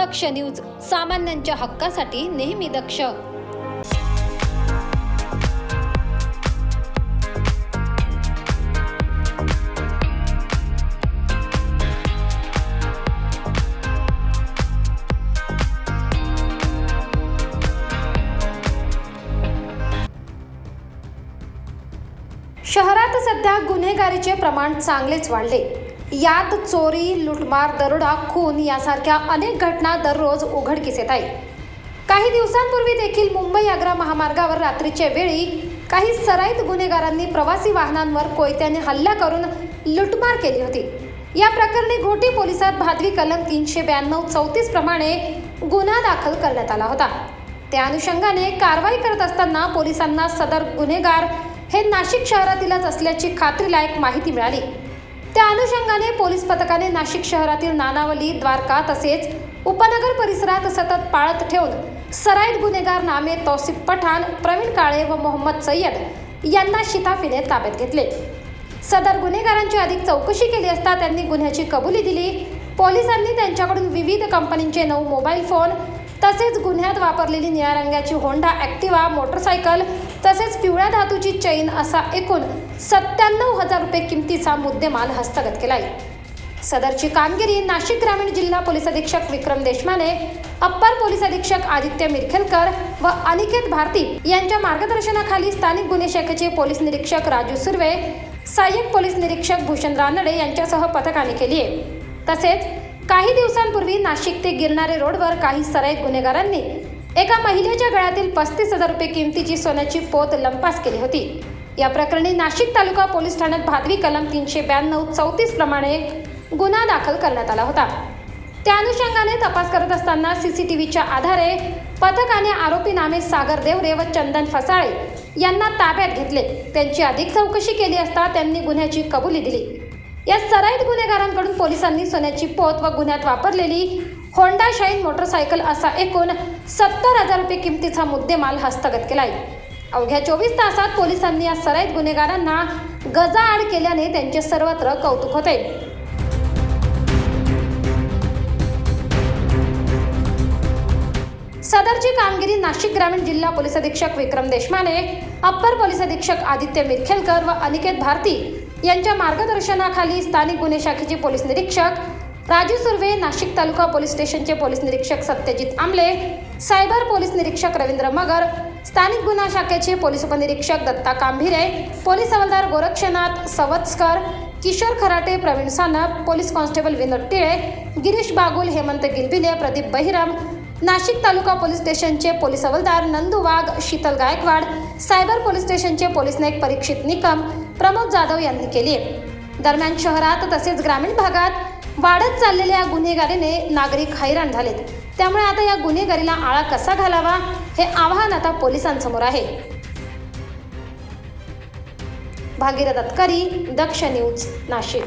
दक्ष news सामान्यांच्या हक्कासाठी नेहमी दक्ष. शहरात सध्या गुन्हेगारीचे प्रमाण चांगलेच वाढले. यात चोरी लुटमार दरोडा खून यासारख्या अनेक घटना दररोज उघडकीस येत आहे काही दिवसांपूर्वी देखील मुंबई आग्रा महामार्गावर रात्रीच्या वेळी काही सराईत गुन्हेगारांनी प्रवासी वाहनांवर कोयत्याने हल्ला करून लुटमार केली होती. या प्रकरणी घोटी पोलिसात भादवी कलम तीनशे ब्याण्णव चौतीस प्रमाणे गुन्हा दाखल करण्यात आला होता. त्या अनुषंगाने कारवाई करत असताना पोलिसांना सदर गुन्हेगार हे नाशिक शहरातीलच असल्याची खात्रीलायक माहिती मिळाली. त्या अनुषंगाने पोलीस पथकाने नाशिक शहरातील नानावली द्वारका तसेच उपनगर परिसरात सतत पाळत ठेवून सराईत गुन्हेगार नामे तौसिफ पठाण प्रवीण काळे व मोहम्मद सय्यद यांना शिताफीने ताब्यात घेतले. सदर गुन्हेगारांची अधिक चौकशी केली असता त्यांनी गुन्ह्याची कबुली दिली. पोलिसांनी त्यांच्याकडून विविध कंपनींचे नऊ मोबाईल फोन तसेच गुन्ह्यात वापरलेली निळ्या रंगाची होंडा ॲक्टिवा मोटरसायकल तसेच पिवळ्या धातूची चैन असा एकूण सत्त्याण्णव हजार रुपये किमतीचा मुद्देमाल हस्तगत केला आहे सदरची कामगिरी नाशिक ग्रामीण जिल्हा पोलीस अधीक्षक विक्रम देशमाने अप्पर पोलीस अधीक्षक आदित्य मिरखेलकर व अनिकेत भारती यांच्या मार्गदर्शनाखाली स्थानिक गुन्हे शाखेचे पोलीस निरीक्षक राजू सुर्वे सहाय्यक पोलीस निरीक्षक भूषण रानडे यांच्यासह पथकाने केली आहे. तसेच काही दिवसांपूर्वी नाशिक ते गिरणारे रोडवर काही सराईत गुन्हेगारांनी एका महिलेच्या गळ्यातील पस्तीस हजार रुपये किमतीची सोन्याची पोत लंपास केली होती. या प्रकरणी नाशिक तालुका पोलीस ठाण्यात भादवी कलम तीनशे ब्याण्णव चौतीस प्रमाणे गुन्हा दाखल करण्यात आला होता. त्या अनुषंगाने तपास करत असताना सीसीटीव्हीच्या आधारे पथकाने आरोपी नामे सागर देवरे व चंदन फसाळे यांना ताब्यात घेतले. त्यांची अधिक चौकशी केली असता त्यांनी गुन्ह्याची कबुली दिली. या सराईत गुन्हेगारांकडून पोलिसांनी सोन्याची पोत व गुन्ह्यात वापरलेली होंडा शाईन मोटरसायकल असा एकूण सत्तर हजार रुपये किमतीचा मुद्देमाल हस्तगत केलाय. अवघ्या चोवीस तासात पोलिसांनी या सराईत गुन्हेगारांना गजाआड केल्याने त्यांचे सर्वत्र कौतुक होते. सदरची कामगिरी नाशिक ग्रामीण जिल्हा पोलीस अधीक्षक विक्रम देशमाने अप्पर पोलीस अधीक्षक आदित्य मिरखेलकर व अनिकेत भारती यांच्या मार्गदर्शनाखाली स्थानिक गुन्हे शाखेचे पोलीस निरीक्षक राजू सुर्वे नाशिक तालुका पोलीस स्टेशनचे पोलीस निरीक्षक सत्यजित आंबले सायबर पोलीस निरीक्षक रवींद्र मगर स्थानिक गुन्हा शाखेचे पोलीस उपनिरीक्षक दत्ता कांभिरे पोलीस हवालदार Gorakshnath Savatskar Kishor Kharate Pravin Sanap police constable Vinod Tile Girish Bagul Hemant Gilbile Pradeep Bahiram Nashik taluka police स्टेशनचे पोलीस हवलदार नंदू वाघ शीतल गायकवाड सायबर पोलीस स्टेशनचे पोलीस नाईक परीक्षित निकम प्रमोद जाधव यांनी केली. दरम्यान शहरात तसेच ग्रामीण भागात वाढत चाललेल्या गुन्हेगारीने नागरिक हैराण झालेत. त्यामुळे आता या गुन्हेगारीला आळा कसा घालावा हे आव्हान आता पोलिसांसमोर आहे. भागीरथ अतकारी दक्ष न्यूज नाशिक.